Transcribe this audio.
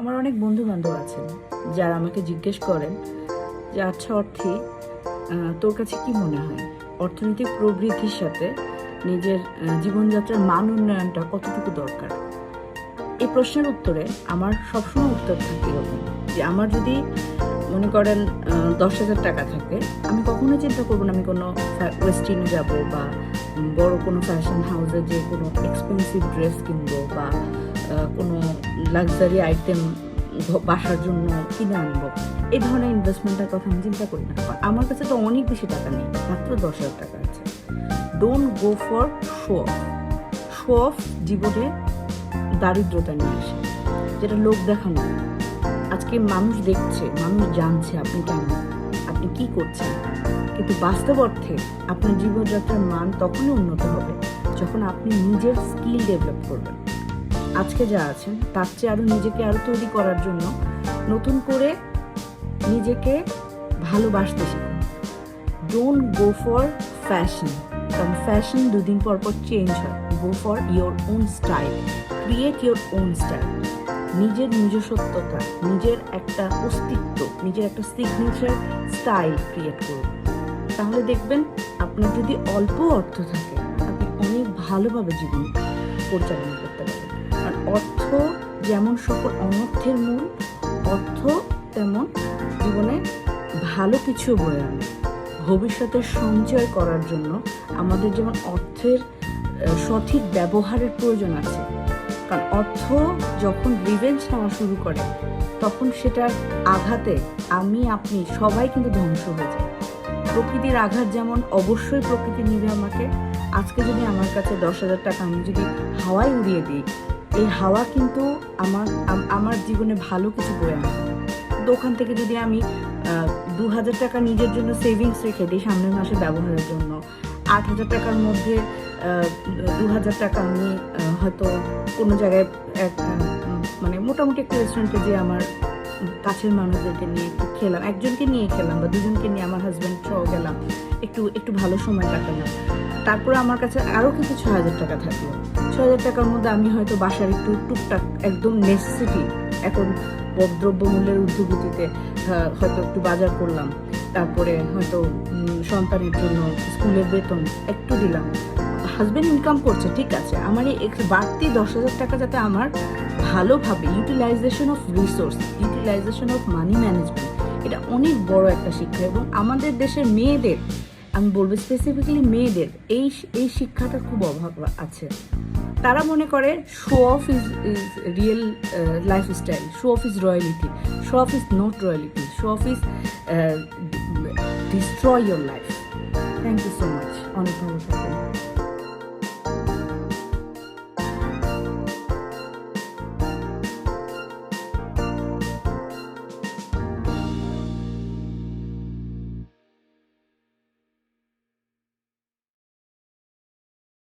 আমার অনেক বন্ধু বান্ধব আছেন যারা আমাকে জিজ্ঞেস করেন যে আচ্ছা অর্থে তোর কাছে কি মনে হয়? অর্থনৈতিক প্রবৃদ্ধির সাথে নিজের জীবনযাত্রার মান উন্নয়নটা কতটুকু দরকার? এই প্রশ্নের উত্তরে আমার সবসময় উত্তর থাকে যে, আমার যদি মনে করেন দশ হাজার টাকা থাকে, আমি কখনো চিন্তা করব না আমি কোনো ওয়েস্টিনে যাব বা বড় কোনো ফ্যাশন হাউসে যে কোনো এক্সপেন্সিভ ড্রেস কিনবো বা কোনো লাক্সারি আইটেম বাসার জন্য কিনে আনব। এই ধরনের ইনভেস্টমেন্টের কথা আমি চিন্তা করি না। আমার কাছে তো অনেক বেশি টাকা নেই, মাত্র দশ হাজার টাকা আছে। Don't go for show off show off জীবনে দারিদ্রতা নিয়ে আসে, যেটা লোক দেখানো। আজকে মানুষ দেখছে, মানুষ জানছে আপনি কেমন আপনি কি করছেন। কিন্তু বাস্তব অর্থে আপনার জীবনযাত্রার মান তখনই উন্নত হবে, যখন আপনি নিজের স্কিল ডেভেলপ করবেন। আজকে যা আছেন তার চেয়ে আরও নিজেকে আরও তৈরি করার জন্য নতুন করে নিজেকে ভালোবাসতে শিখুন। ডোন্ট গো ফর ফ্যাশন কারণ ফ্যাশন দুদিন পর পর চেঞ্জ হয়। Go for your own style create your own style নিজের নিজস্বত্বতা, নিজের একটা অস্তিত্ব, নিজের একটা সিগনেচার স্টাইল ক্রিয়েট করুন। তাহলে দেখবেন আপনার যদি অল্প অর্থ থাকে, আপনি অনেক ভালোভাবে জীবন পরিচালনা করতে পারবেন। আর অর্থ যেমন সকল অনর্থের মূল, অর্থ তেমন জীবনে ভালো কিছু বয়ে আনে। ভবিষ্যতে সঞ্চয় করার জন্য আমাদের যেমন অর্থের সঠিক ব্যবহারের প্রয়োজন আছে। কারণ অর্থ যখন রিভেঞ্জ নেওয়া শুরু করে, তখন সেটার আঘাতে আমি, আপনি সবাই কিন্তু ধ্বংস হয়ে যায়। প্রকৃতির আঘাত যেমন অবশ্যই প্রকৃতি নিবে আমাকে। আজকে যদি আমার কাছে দশ হাজার টাকা, আমি যদি হাওয়ায় উড়িয়ে দিই এই হাওয়া কিন্তু আমার আমার জীবনে ভালো কিছু বয়ে আনবে না। কিন্তু ওখান থেকে যদি আমি দু হাজার টাকা নিজের জন্য সেভিংস রেখে দিই সামনের মাসে ব্যবহারের জন্য আট হাজার টাকার মধ্যে দু হাজার টাকা আমি হয়তো কোনো জায়গায় এক, মানে মোটামুটি একটা রেস্টুরেন্টে যে আমার কাছের মানুষদেরকে নিয়ে একটু খেলাম একজনকে নিয়ে খেলাম বা দুজনকে নিয়ে আমার হাজব্যান্ড সহ গেলাম একটু একটু ভালো সময় কাটালাম তারপরে আমার কাছে আরও কিছু ছ হাজার টাকা থাকল হাজার টাকার মধ্যে আমি হয়তো বাসার একটু টুকটাক একদম নেসেসিটি এখন দ্রব্যমূল্যের আহ, হয়তো একটু বাজার করলাম তারপরে হয়তো সন্তানের জন্য স্কুলের বেতন একটু দিলাম। হাজব্যান্ড ইনকাম করছে ঠিক আছে আমার এই বাড়তি দশ হাজার টাকা যাতে আমার ভালোভাবে utilization of resource utilization of money management এটা অনেক বড় একটা শিক্ষা এবং আমাদের দেশের মেয়েদের আমি বলব স্পেসিফিক্যালি মেয়েদের এই এই শিক্ষাটা খুব অভাব আছে। তারা মনে করে show off is is real life style show off is royalty show off is not royalty show off is destroy your life thank you so much অনেক ভালো থাকবেন।